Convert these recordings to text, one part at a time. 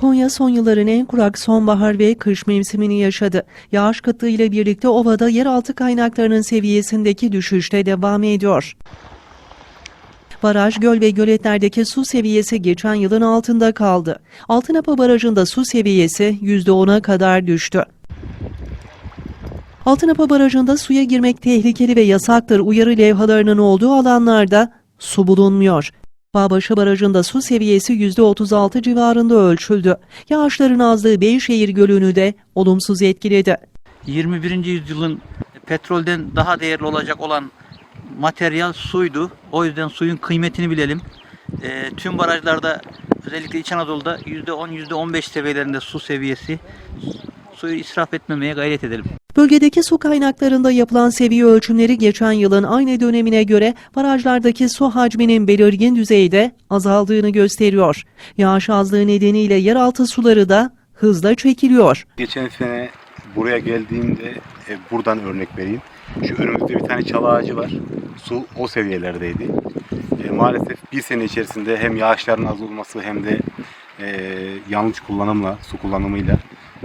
Konya son yılların en kurak sonbahar ve kış mevsimini yaşadı. Yağış kıtlığı ile birlikte ovada yeraltı kaynaklarının seviyesindeki düşüş de devam ediyor. Baraj, göl ve göletlerdeki su seviyesi geçen yılın altında kaldı. Altınapa Barajı'nda su seviyesi %10'a kadar düştü. Altınapa Barajı'nda suya girmek tehlikeli ve yasaktır uyarı levhalarının olduğu alanlarda su bulunmuyor. Bağbaşı Barajı'nda su seviyesi %36 civarında ölçüldü. Yağışların azlığı Beyşehir Gölü'nü de olumsuz etkiledi. 21. yüzyılın petrolden daha değerli olacak olan materyal suydu. O yüzden suyun kıymetini bilelim. Eee, tüm barajlarda özellikle İç Anadolu'da %10, %15 seviyelerinde su seviyesi. Suyu israf etmemeye gayret edelim. Bölgedeki su kaynaklarında yapılan seviye ölçümleri geçen yılın aynı dönemine göre barajlardaki su hacminin belirgin düzeyde azaldığını gösteriyor. Yağış azlığı nedeniyle yeraltı suları da hızla çekiliyor. Geçen sene buraya geldiğimde e, buradan örnek vereyim. Şu önümüzde bir tane çal ağacı var. Su o seviyelerdeydi. E, maalesef bir sene içerisinde hem yağışların az olması hem de e, yanlış kullanımla, su kullanımıyla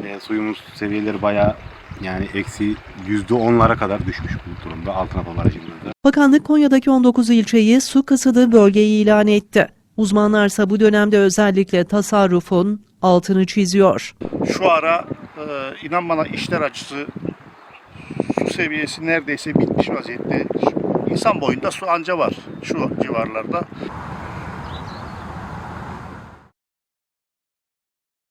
e, suyumuz seviyeleri bayağı yani eksi yüzde onlara kadar düşmüş bu durumda Altınapa Barajı'nda da. Bakanlık Konya'daki 19 ilçeyi su kısıtlı bölgeyi ilan etti. Uzmanlarsa bu dönemde özellikle tasarrufun altını çiziyor. Şu ara e, inan bana işler açısı su seviyesi neredeyse bitmiş vaziyette. İnsan boyunda su anca var şu civarlarda.